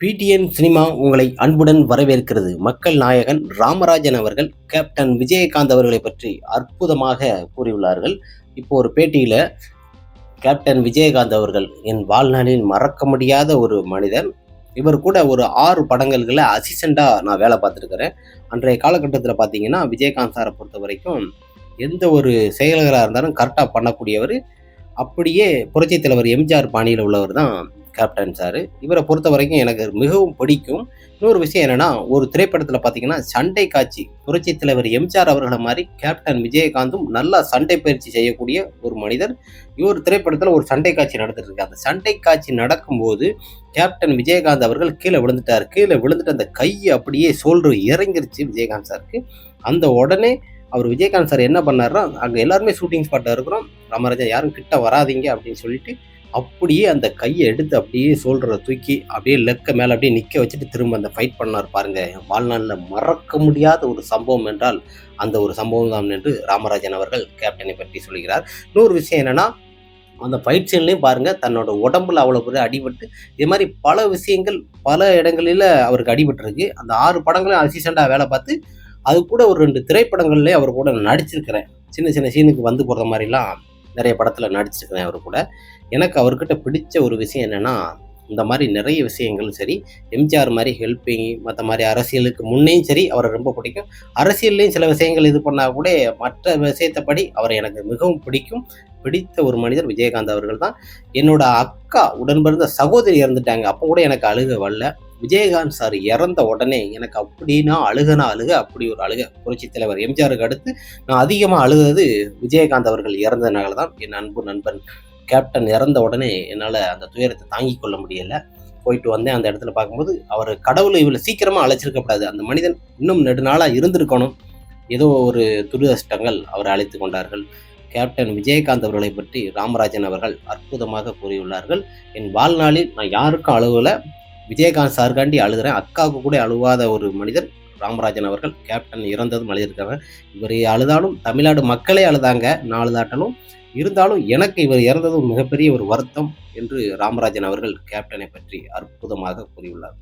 PTN cinema உங்களை அன்புடன் வரவேற்கிறது. மக்கள் நாயகன் ராமராஜன் அவர்கள் கேப்டன் விஜயகாந்த் அவர்களை பற்றி அற்புதமாக கூறியுள்ளார்கள். இப்போ ஒரு பேட்டியில் கேப்டன் விஜயகாந்த் அவர்கள் என் வாழ்நாளில் மறக்க முடியாத ஒரு மனிதன் இவர் கூட ஒரு ஆறு படங்கள்களில் அசிஸ்டண்ட்டாக நான் வேலை பார்த்துருக்குறேன். அன்றைய காலகட்டத்தில் பார்த்தீங்கன்னா விஜயகாந்த் சாரை பொறுத்த வரைக்கும் எந்த ஒரு செயல்களாக இருந்தாலும் கரெக்டாக பண்ணக்கூடியவர். அப்படியே புரட்சித் தலைவர் எம்ஜிஆர் பாணியில் உள்ளவர் தான் கேப்டன் சார். இவரை பொறுத்த வரைக்கும் எனக்கு மிகவும் பிடிக்கும். இன்னொரு விஷயம் என்னென்னா ஒரு திரைப்படத்தில் பார்த்தீங்கன்னா சண்டை காட்சி. புரட்சி தலைவர் எம்ஜிஆர் அவர்களை மாதிரி கேப்டன் விஜயகாந்தும் நல்லா சண்டை பயிற்சி செய்யக்கூடிய ஒரு மனிதர். இவர் திரைப்படத்தில் ஒரு சண்டை காட்சி நடந்துட்டு அந்த சண்டை காட்சி நடக்கும்போது கேப்டன் விஜயகாந்த் அவர்கள் கீழே விழுந்துட்டார். கீழே விழுந்துட்டு அந்த கையை அப்படியே சோல்ரு இறங்கிருச்சு விஜயகாந்த் சாருக்கு. அந்த உடனே அவர் விஜயகாந்த் சார் என்ன பண்ணார்னா அங்கே எல்லாருமே ஷூட்டிங் ஸ்பாட்டில் இருக்கிறோம். ராமராஜா யாரும் கிட்ட வராதீங்க அப்படின்னு சொல்லிட்டு அப்படியே அந்த கையை எடுத்து அப்படியே சோல்டரை தூக்கி அப்படியே லெக்க மேலே அப்படியே நிற்க வச்சுட்டு திரும்ப அந்த ஃபைட் பண்ணார் பாருங்க. என் வாழ்நாளில் மறக்க முடியாத ஒரு சம்பவம் என்றால் அந்த ஒரு சம்பவம் தான் என்று ராமராஜன் அவர்கள் கேப்டனை பற்றி சொல்கிறார். இன்னொரு விஷயம் என்னென்னா அந்த ஃபைட் சீன்லேயும் பாருங்கள் தன்னோட உடம்புல அவ்வளோ பெரிய அடிபட்டு இது மாதிரி பல விஷயங்கள் பல இடங்களில் அவருக்கு அடிபட்டுருக்கு. அந்த ஆறு படங்களையும் அசிஸ்டண்டாக வேலை பார்த்து அது கூட ஒரு ரெண்டு திரைப்படங்கள்லேயே அவர் கூட நடிச்சிருக்கிறேன். சின்ன சின்ன சீனுக்கு வந்து போகிற மாதிரிலாம் நிறைய படத்தில் நடிச்சிருக்கிறேன் அவர் கூட. எனக்கு அவர்கிட்ட பிடிச்ச ஒரு விஷயம் என்னென்னா இந்த மாதிரி நிறைய விஷயங்கள் சரி எம்ஜிஆர் மாதிரி ஹெல்ப்பிங் மற்ற மாதிரி அரசியலுக்கு முன்னையும் சரி அவரை ரொம்ப பிடிக்கும். அரசியல்லையும் சில விஷயங்கள் இது பண்ணால் கூட மற்ற விஷயத்தைப்படி அவரை எனக்கு மிகவும் பிடிக்கும். பிடித்த ஒரு மனிதர் விஜயகாந்த் அவர்கள் தான். என்னோட அக்கா உடன்பிறந்த சகோதரி இறந்துட்டாங்க. அப்போ கூட எனக்கு அழுக வரல. விஜயகாந்த் சார் இறந்த உடனே எனக்கு அப்படின்னா அழுகனா அழுக அப்படி ஒரு அழுக. புரட்சி தலைவர் எம்ஜிஆருக்கு அடுத்து நான் அதிகமாக அழுகிறது விஜயகாந்த் அவர்கள் இறந்ததுனால தான். என் அன்பு நண்பன் கேப்டன் இறந்த உடனே என்னால் அந்த துயரத்தை தாங்கிக் கொள்ள முடியலை. போயிட்டு வந்தேன். அந்த இடத்துல பார்க்கும்போது அவர் கடவுளை இவ்வளோ சீக்கிரமாக அழைச்சிருக்கக்கூடாது அந்த மனிதன் இன்னும் நெடுநாளாக இருந்திருக்கணும். ஏதோ ஒரு துரதிருஷ்டங்கள் அவரை அழைத்து கொண்டார்கள். கேப்டன் விஜயகாந்த் அவர்களை பற்றி ராமராஜன் அவர்கள் அற்புதமாக கூறியுள்ளார்கள். என் வாழ்நாளில் நான் யாருக்கும் அழுகலை. விஜயகாந்த் சார்காண்டி அழுகிறேன் அக்காவுக்கு கூட அழுவாத ஒரு மனிதர் ராமராஜன் அவர்கள். கேப்டன் இறந்ததும் அழுதிருக்காங்க இவர் அழுதாலும் தமிழ்நாடு மக்களே அழுதாங்க. நான் அழுதாட்டலும் இருந்தாலும் எனக்கு இவர் இறந்ததும் மிகப்பெரிய ஒரு வருத்தம் என்று ராமராஜன் அவர்கள் கேப்டனை பற்றி அற்புதமாக கூறியுள்ளார்.